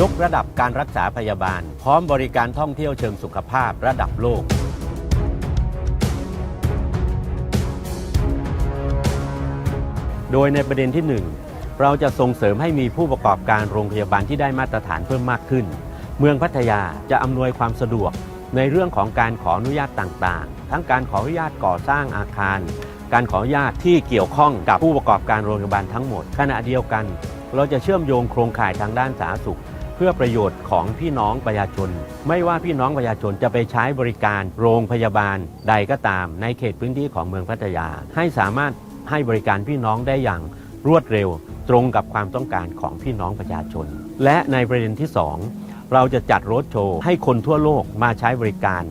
ยกระดับการรักษาพยาบาล พร้อมบริการท่องเที่ยวเชิงสุขภาพระดับโลก โดยในประเด็นที่ 1 เราจะส่งเสริมให้มีผู้ประกอบการโรงพยาบาลที่ได้มาตรฐานเพิ่มมากขึ้น เมืองพัทยาจะอำนวยความสะดวกในเรื่องของการขออนุญาตต่างๆ ทั้งการขออนุญาตก่อสร้างอาคาร การขออนุญาตที่เกี่ยวข้องกับผู้ประกอบการโรงพยาบาลทั้งหมด ขณะเดียวกัน เราจะเชื่อมโยงโครงข่ายทางด้านสาธารณสุข เพื่อประโยชน์ของพี่น้องประชาชน ไม่ว่าพี่น้องประชาชนจะไปใช้บริการโรงพยาบาลใดก็ตาม ในเขตพื้นที่ของเมืองพัทยา ให้สามารถให้บริการพี่น้องได้อย่างรวดเร็ว ตรงกับความต้องการของพี่น้องประชาชน และในประเด็นที่ 2 เราจะจัดรถโชว์ให้คนทั่วโลกมาใช้บริการ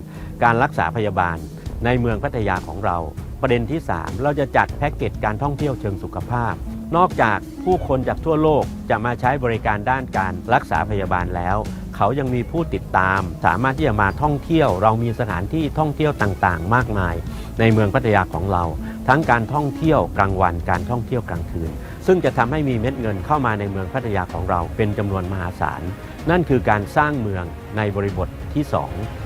การรักษาพยาบาลในเมืองพัทยาของเรา ประเด็นที่ 3 เราจะจัดแพ็กเกจการท่องเที่ยวเชิงสุขภาพ นอกจากผู้คนจากทั่วโลกจะมาใช้บริการด้านการรักษาพยาบาลแล้ว เขายังมีผู้ติดตาม สามารถที่จะมาท่องเที่ยว เรามีสถานที่ท่องเที่ยวต่างๆ มากมาย ในเมืองพัทยาของเรา ทั้งการท่องเที่ยวกลางวันการท่องเที่ยวกลางคืน ซึ่งจะทำให้มีเม็ดเงินเข้ามาในเมืองพัทยาของเราเป็นจำนวนมหาศาลนั่นคือการสร้างเมืองในบริบทที่ 2